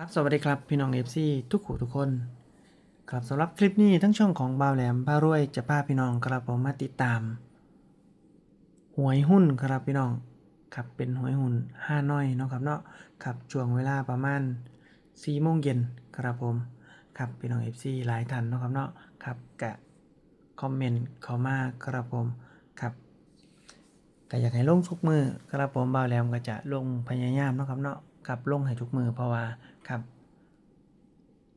ครับสวัสดีครับพี่น้องเอฟซีทุกขู่ทุกคน ครับสำหรับคลิปนี้ทั้งช่องของบ่าวแหลมพารวยจะพาพี่น้องครับผมมาติดตาม หวยหุ้นครับพี่น้องครับเป็นหวยหุ้นห้าน้อยเนาะครับเนาะครับช่วงเวลาประมาณ4โมงเย็นครับผมครับพี่น้องเอฟซีหลายท่านเนาะครับเนาะครับกะคอมเมนต์เข้ามาครับผมครับก็อยากให้ลงทุกมือครับผมบ่าวแหลมก็จะลงพยายามเนาะครับเนาะ ครับลงให้ทุกมือเพราะว่าครับ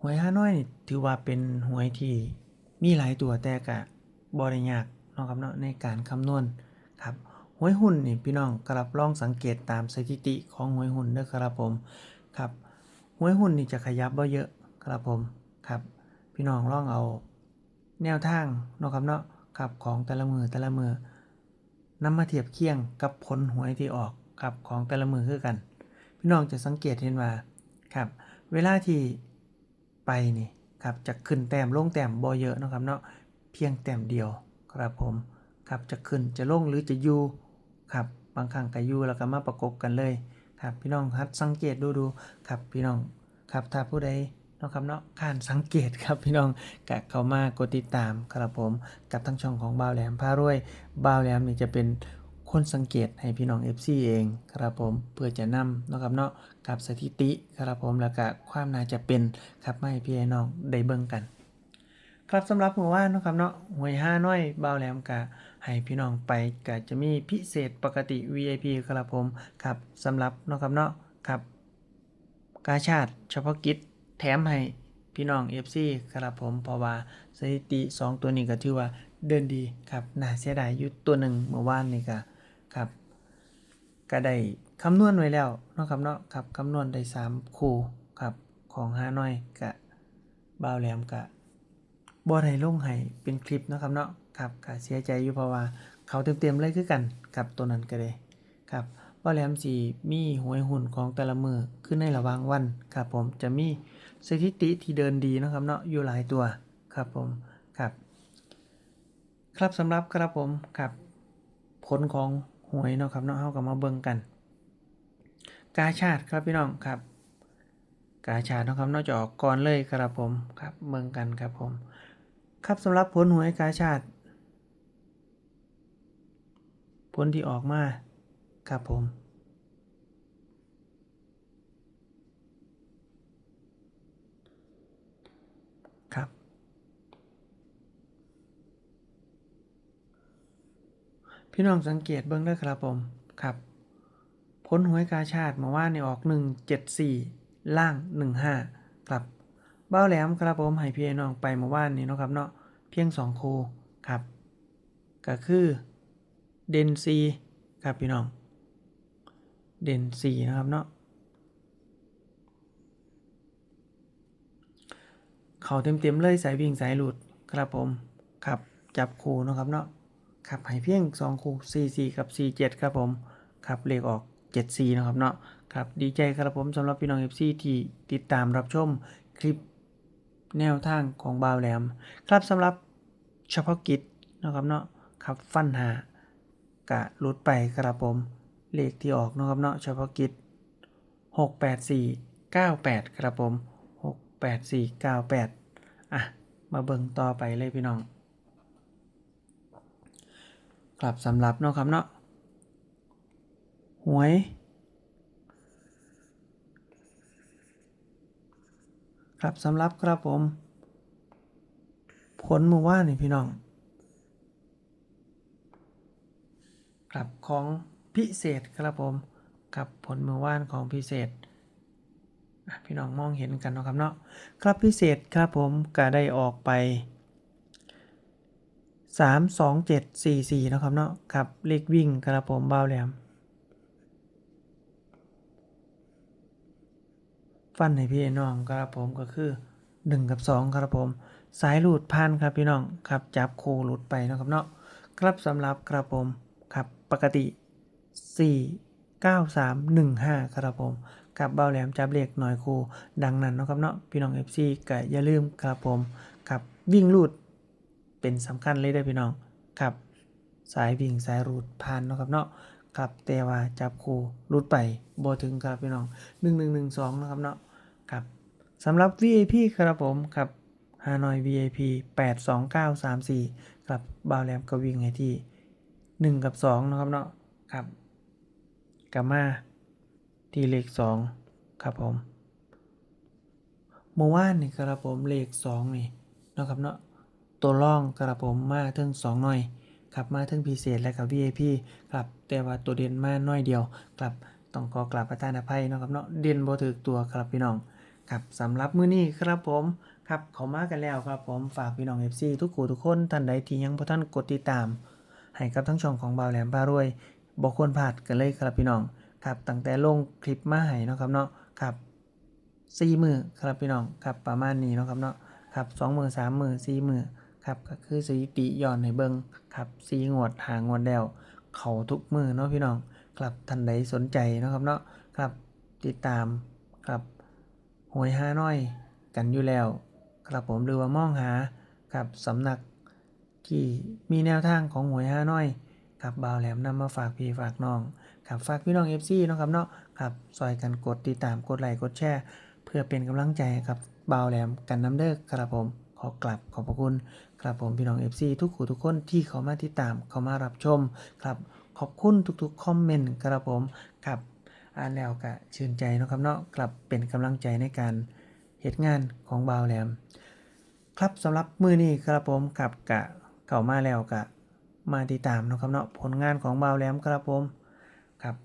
หวยฮานอยนี่ถือว่าเป็นหวยที่มีหลายตัวแต่กะบริยากเนาะครับเนาะในการคำนวณครับหวยหุ้นนี่พี่น้องกระลองสังเกตตามสถิติของหวยหุ้นเด้อครับผมครับหวยหุ้นนี่จะขยับบ่เยอะครับผมครับพี่น้องลองเอาแนวทางเนาะครับเนาะครับของแต่ละมือแต่ละมือนำมาเทียบเคียงกับผลหวยที่ออกครับของแต่ละมือคือกัน พี่น้องจะสังเกตเห็นว่าครับ เวลาที่ไปนี่ครับจะขึ้นแต้มลงแต้มบ่เยอะนะครับเนาะเพียงแต้มเดียวครับผมครับจะขึ้นจะลงหรือจะอยู่ครับบางครั้งก็อยู่แล้วก็มาประกบกันเลยครับพี่น้องครับสังเกตดูดูครับพี่น้องครับถ้าผู้ใดเนาะครับเนาะข้านสังเกตครับพี่น้องกะเข้ามากดติดตามครับผมกับทั้งช่องของบ่าวแหลมพารวยบ่าวแหลมนี่จะเป็น คนสังเกตให้พี่น้อง FC เองครับผมเพื่อจะนำนะครับเนาะกับสถิติครับผมแล้วก็ความน่าจะเป็นครับไม่ให้พี่น้องได้เบิ่งกัน ครับสำหรับเมื่อวานนะครับเนาะหวยห้าน้อยเบาแหลมกะให้พี่น้องไปกะจะมีพิเศษปกติ VIP ครับผมครับสำหรับนะครับเนาะครับกาชาติเฉพาะกิจแถมให้พี่น้อง FC ครับผมเพราะว่าสถิติ 2 ตัวนี้ก็ถือว่าเดินดีครับน่าเสียดายยู่ตัวหนึ่งเมื่อวานนี่ก็ครับ ก็ได้คำนวณไว้แล้วเนาะครับเนาะครับคำนวณได้ 3 คู่ครับของฮานอยกะบ่าวแหลมกะบ่ได้ลงให้เป็นคลิปเนาะครับเนาะครับก็เสียใจอยู่เพราะว่าเขาเต็มๆเลยคือกันกับตัวนั้นก็ได้ครับบ่าวแหลมสิมีหวยหุ่นของแต่ละมือขึ้นในระหว่างวันครับผมจะมีสถิติที่เดินดีนะครับเนาะอยู่หลายตัวครับผมครับ ครับสำหรับครับผมครับผลของ หวยเนาะครับเนาะเฮาก็มาเบิ่งกัน กาชาติครับพี่น้องครับ กาชาติเนาะครับเนอกจะออกก่อนเลยครับผมครับเบิ่งกันครับผม ครับสำหรับผลหวยกาชาติ ผลที่ออกมาครับผม ครับ พี่น้องสังเกตเบิ่งได้ครับผมครับผลหวยกาชาติมาว่านี่ออก174ล่าง15ครับเบ้าแหลมครับผมให้พี่น้องไปมาว่านนี่เนาะครับเนาะเพียง2คูครับก็คือเดนซีครับพี่น้อง เดนซีนะครับเนาะเขาเต็มๆเลยสายวิ่งสายหลุดครับผมครับจับคูเนาะครับเนาะ ครับให้เพียง2คู่44 กับ 47 ครับผมครับเลขออก 74 นะครับเนาะครับดีใจครับผมสำหรับพี่น้อง FC ที่ติดตามรับชมคลิปแนวทางของบาวแหลม ครับสำหรับเฉพาะกิจนะครับเนาะครับฟันหากะหลุดไปครับผมเลขที่ออกนะครับเนาะเฉพาะกิจ 684 98 ครับผม 684 98 อะ มาเบิ่งต่อไปเลยพี่น้อง ครับสำหรับเนาะครับเนาะหวย ครับสำหรับครับผม ผลมื่อวานี่พี่น้องครับของพิเศษครับผมกับผลมื่อวานของพิเศษพี่น้องมองเห็นกันเนาะครับเนาะครับพิเศษครับผมก็ได้ออกไป สามสองเจ็ดสี่สี่นะครับเนาะครับเลขวิ่งกระผมเบาแหลม ฟันให้พี่น้องครับผมก็คือหนึ่งกับสองครับผม สายหลุดพันครับพี่น้องครับจับโคหลุดไปนะครับเนาะครับสำหรับครับผมครับปกติสี่เก้าสามหนึ่งห้าครับผมกับเบาแหลมจับเลขหน่อยคูดังนั้นนะครับเนาะพี่น้องเอฟซีก็อย่าลืมครับผมครับวิ่งลุด เป็นสำคัญเลยได้พี่น้องครับ สายวิ่งสายรูดผ่านเนาะครับเนาะครับแต่ว่าจับคู่รูดไปบ่ถึงครับพี่น้อง1112นะครับเนาะครับสำหรับ VIP ครับผมครับฮานอย VIP 82934ครับบาวแรมก็วิ่งให้ที่ 1 กับ 2 นะครับเนาะครับกามาที่เลข 2 ครับผมเมื่อวานนี่ครับผมเลข 2 นี่นะครับเนาะ ตัวร่องครับผมมาถึง2หน่อยครับมาถึงพิเศษและกับ VIP ครับแต่ว่าตัวเด่นมาน้อยเดียวครับต้องขอกราบประทานอภัยเนาะครับเนาะเด่นบ่ถึกตัวครับพี่น้องครับสำหรับมื้อนี้ครับผมครับเขามากันแล้วครับผมฝากพี่น้อง FC ทุกคู่ทุกคนท่านใดที่ยังบ่ทันกดติดตาม ให้กับทั้งช่องของบ่าวแหลมพารวยบ่ควรพลาดกันเลยครับพี่น้องครับตั้งแต่ลงคลิปมาให้เนาะครับเนาะครับ4มือครับพี่น้องครับประมาณนี้เนาะครับเนาะครับ2มื้อ3มื้อ4มือ ครับก็คือสถิติย้อนให้เบิ่งครับ4งวดหางวดแล้วเขาทุกมือเนาะพี่น้องครับท่านใดสนใจนะครับเนาะครับติดตามครับหวยห้าน้อยกันอยู่แล้ว ครับผมหรือว่ามองหากับสำนักที่มีแนวทางของหวยห้าน้อยครับบ่าวแหลมนำมาฝากพี่ฝากน้องครับฝากพี่น้อง FC นะครับเนาะครับซอยกันกดติดตามกดไลค์กดแชร์ เพื่อเป็นกำลังใจให้กับบ่าวแหลมกันน้ำเด้อครับผมขอกลับขอบพระคุณ ครับผมพี่น้อง FC ทุกคู่ทุกคนที่เขามาติดตามเขามารับชมครับขอบคุณทุกๆคอมเมนต์ครับผมครับอ่านแล้วก็ชื่นใจนะครับเนาะกลับเป็นกำลังใจในการเหตุงานของบ่าวแหลม ครับสำหรับมือนี้ครับผมกับกะเก่ามาแล้วกะมาติดตามนะครับเนาะผลงานของบ่าวแหลมครับผมครับ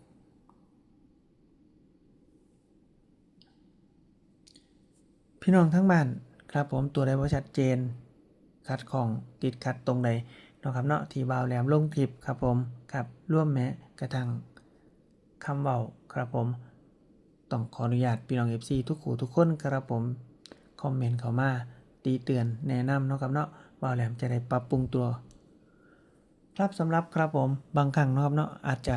พี่น้องทั้งบ้านครับผมตัวใดบ่ชัดเจน ขัดของติดขัดตรงใดเนาะครับเนาะที่บ่าวแหลมลงคลิปครับผมครับร่วมแม้กระทั่งคำเบาครับผม ต้องขออนุญาตพี่น้อง FC ทุกคู่ทุกคนครับผมคอมเมนต์เข้ามาตีเตือนแนะนำเนาะครับเนาะว่าแหลมจะได้ปรับปรุงตัว ครับสำหรับครับผมบางครั้งเนาะครับเนาะอาจจะ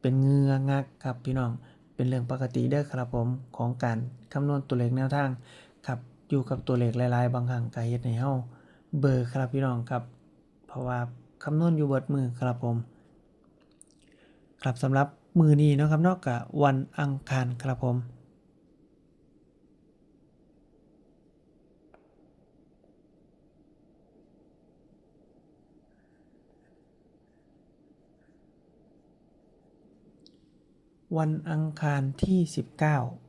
เป็นเงืองักครับพี่น้องเป็นเรื่องปกติเด้อครับผมของการคำนวณตัวเลขแนวทางครับอยู่กับตัวเลขหลายๆ บางครั้งก็เฮ็ดให้เฮา เบลอครับพี่น้องครับ เพราะว่าคำนวณอยู่เบิดมือครับผม ครับสำหรับมือนี้นะครับนอกกับวันอังคารครับผมวันอังคารที่ 19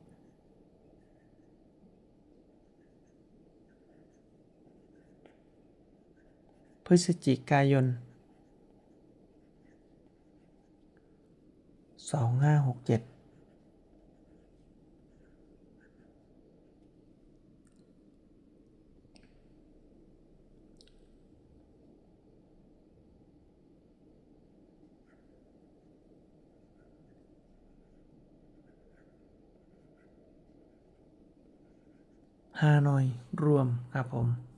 พฤศจิกายนสองห้าหกเจ็ดฮานอย รวม ครับผม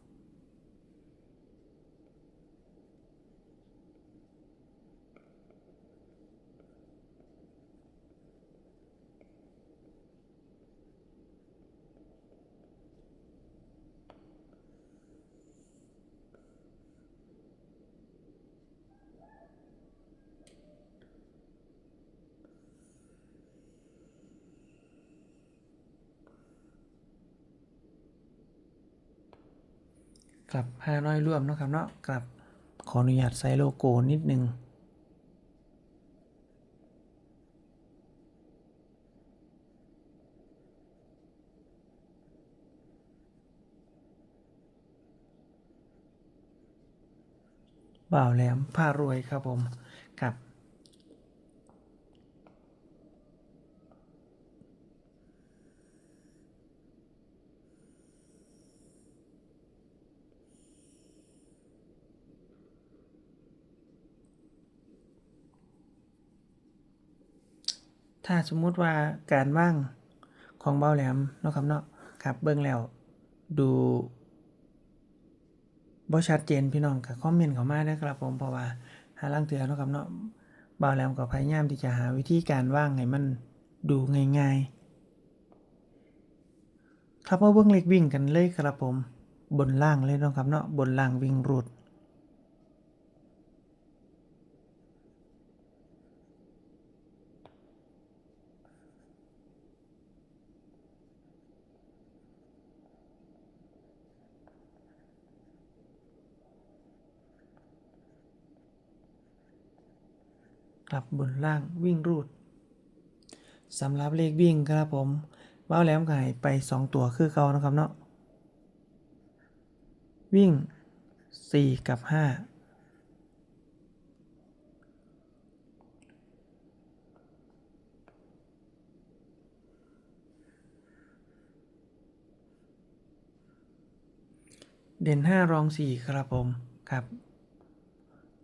กลับฮานอยร่วมนะครับเนาะกลับขออนุญาตใส่โลโก้นิดนึงบ่าวแหลมผ้ารวยครับผมครับ ถ้าสมมุติว่าการว่างของเบาแหลมเนาะครับเนาะครับเบิ่งแล้วดูบ่ชัดเจนพี่น้องก็คอมเมนต์เข้ามาได้ครับผมเพราะว่าหาลางเทื่อเนาะครับเนาะบ่าแหลมก็พยายามที่จะหาวิธีการว่างให้มันดูง่ายๆ ครับมาเบิ่งเลขวิ่งกันเลยครับผม บนล่างเลยเนาะครับเนาะบนล่างวิ่งรูด ค ครับบนล่างวิ่งรูดสำหรับเลขวิ่งครับผมว้าแหลมก็ให้ไป 2 ตัวคือเก่านะครับเนาะวิ่ง 4 กับ 5 เด่น 5 รอง 4 ครับผมครับ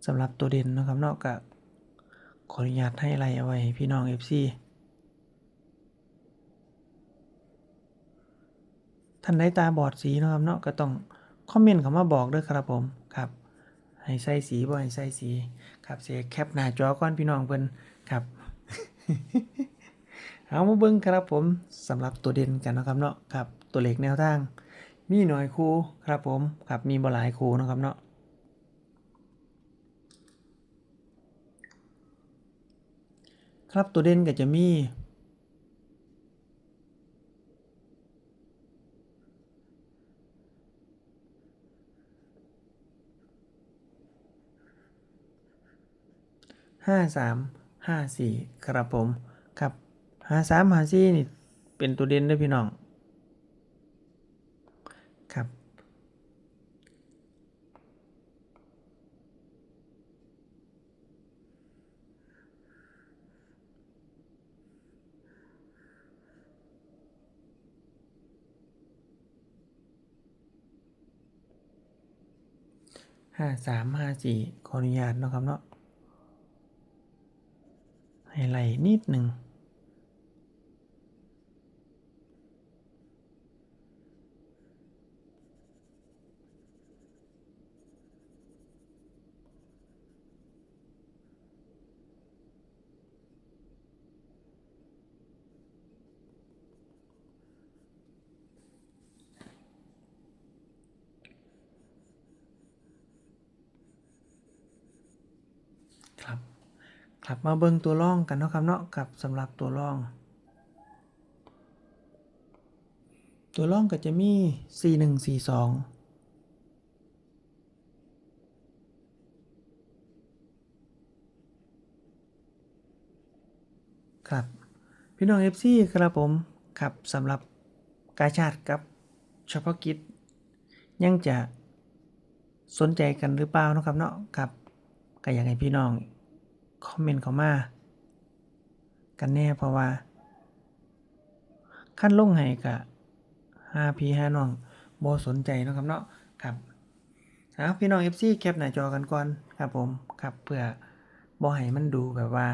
สำหรับตัวเด่นนะครับเนอกจาก ขออนุญาตให้ไลเอาไว้พี่น้อง FC ท่านใดตาบอดสีนะครับเนาะก็ต้องคอมเมนต์เข้ามาบอกด้วยครับผมครับให้ใส่สีบ่ให้ใส่สีครับเสียแคปหน้าจอก่อนพี่น้องเพิ่นครับเอามาเบิ่งครับผมสำหรับตัวเด่นกันนะครับเนาะครับตัวเลขแนวทาง มีหน่อยครูครับผมครับมีบ่หลายครูนะครับเนาะ ครับตัวเด่นก็จะมีห้าสามห้าสี่ครับผม ครับห้าสามห้าสี่นี่เป็นตัวเด่นด้วยพี่น้อง ครับ ห้าสามห้าสี่ขออนุญาตนะครับเนาะไฮไลท์นิดหนึ่ง ครับ ครับมาเบิ่งตัวร่องกันเนาะครับเนาะกับสำหรับตัวร่อง ตัวร่องก็จะมี 4 1 4 2ครับพี่น้อง FC ครับผมครับสำหรับกาชาติกับเฉพาะกิจ ยังจะสนใจกันหรือเปล่านะครับเนาะครับก็อยากให้พี่น้อง คอมเมนต์เข้ามา กันแน่เพราะว่าขั้นลงให้กะห้าพี่ห้าน้องบ่สนใจนะครับเนาะครับเอาพี่น้อง FC แคปหน้าจอกันก่อนครับผมครับเพื่อบ่ให้มันดูแบบว่า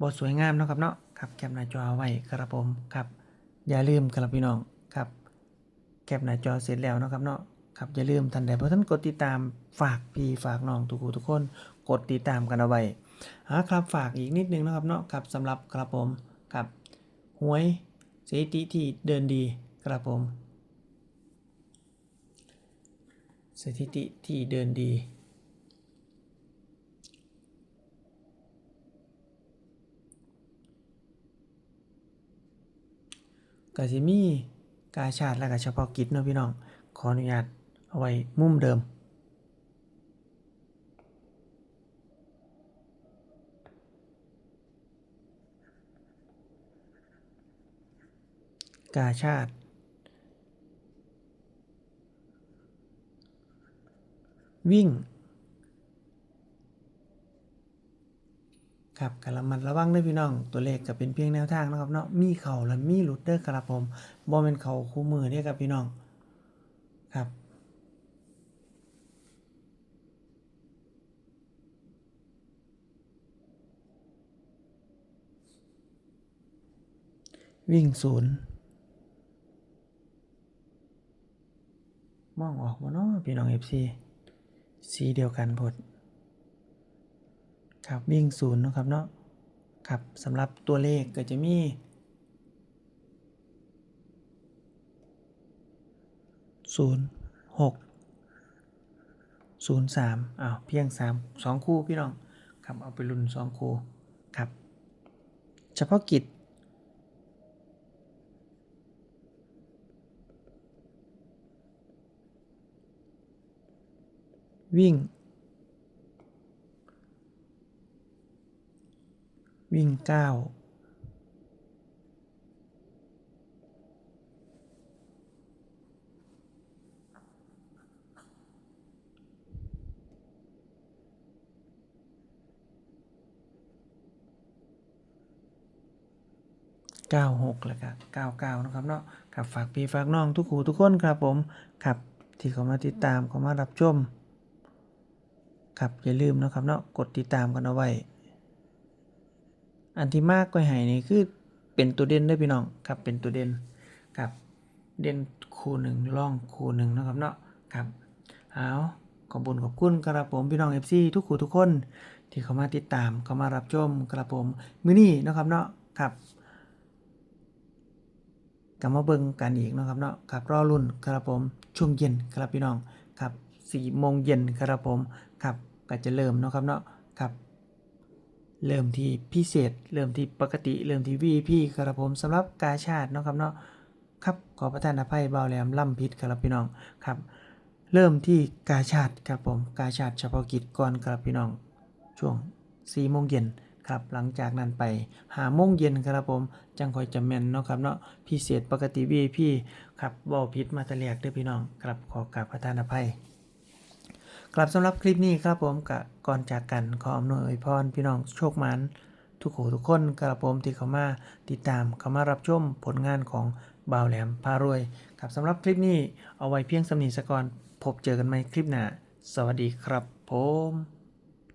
บ่สวยงามนะครับเนาะครับแคปหน้าจอไว้ครับผมครับอย่าลืมครับพี่น้องครับแคปหน้าจอเสร็จแล้วนะครับเนาะครับอย่าลืมท่านใดบ่ท่านกดติดตามฝากพี่ฝากน้องทุกทุกคน กดติดตามกันเอาไว้ อ่าครับฝากอีกนิดนึงนะครับเนาะครับสำหรับครับผมครับหวยสถิติที่เดินดีครับผมสถิติที่เดินดีก็สิมีกาชาติและก็เฉพาะกิจเนาะพี่น้อง ขออนุญาตเอาไว้มุมเดิม กาชาติ วิ่งครับกระมัดระวังด้วยพี่น้อง ตัวเลขก็เป็นเพียงแนวทางนะครับเนาะ มีเข่าและมีหลุดเด้อครับผมบ่เป็นเข่าคู่มือเนี่ยครับพี่น้อง ครับ วิ่งศูนย์ มองออกบ่เนาะพี่น้องเอฟซีสีเดียวกันพดครับวิ่งศูนย์นะครับเนาะครับสำหรับตัวเลขก็จะมีศูนย์หกศูนย์สามอ้าวเพียงสามสองคู่พี่น้องครับเอาไปรุ่นสองคู่ครับ เฉพาะกิจ วิ่ง วิ่งเก้าเก้าหกแล้วก็เก้าเก้านะครับเนาะครับฝากพี่ฝากน้องทุกหูทุกคนครับผมครับที่เขามาติดตามเขามารับชม ครับอย่าลืมนะครับเนาะกดติดตามกันเอาไว้ อันที่มากก็ให้นี่คือเป็นตัวเด่นด้วยพี่น้องครับเป็นตัวเด่นครับเด่นคู่หนึ่งร่องคู่หนึ่งนะครับเนาะครับเอาขอบคุญขอบคุณครับผมพี่น้อง FC ทุกคู่ทุกคนที่เขามาติดตามเขามารับชมครับผมมือนี้นะครับเนาะครับกลับมาเบิ่งกันอีกนะครับเนาะครับรอรุ่นครับผมช่วงเย็นครับพี่น้องครับสี่โมงเย็นครับผมครับ ก็จะเริ่มเนาะครับเนาะครับ เริ่มที่พิเศษ เริ่มที่ปกติ เริ่มที่ VIP ครับผมสำหรับกาชาติเนาะครับเนาะครับขอประทานอภัยเบาแหลมล่ำพิษครับพี่น้องครับ เริ่มที่กาชาติครับผมกาชาติเฉพาะกิจก่อนครับพี่น้อง ช่วง4โมงเย็นครับหลังจากนั้นไปหาโมงเย็นครับผม จังคอยจะแม่นเนาะครับเนาะพิเศษปกติ VIP ครับบ่ผิดมาตะเลียกเด้อพี่น้องครับขอกราบประทานอภัย ครับสำหรับคลิปนี้ครับผมกก่อนจากกันขออำนวยอวยพรพี่น้องโชคมันทุกหูทุกคนกระผมที่เข้ามาติดตามเข้ามารับชมผลงานของบ่าวแหลมพารวยครับสำหรับคลิปนี้เอาไว้เพียงสำนีสกอนพบเจอกันใหม่คลิปหน้า สวัสดีครับผม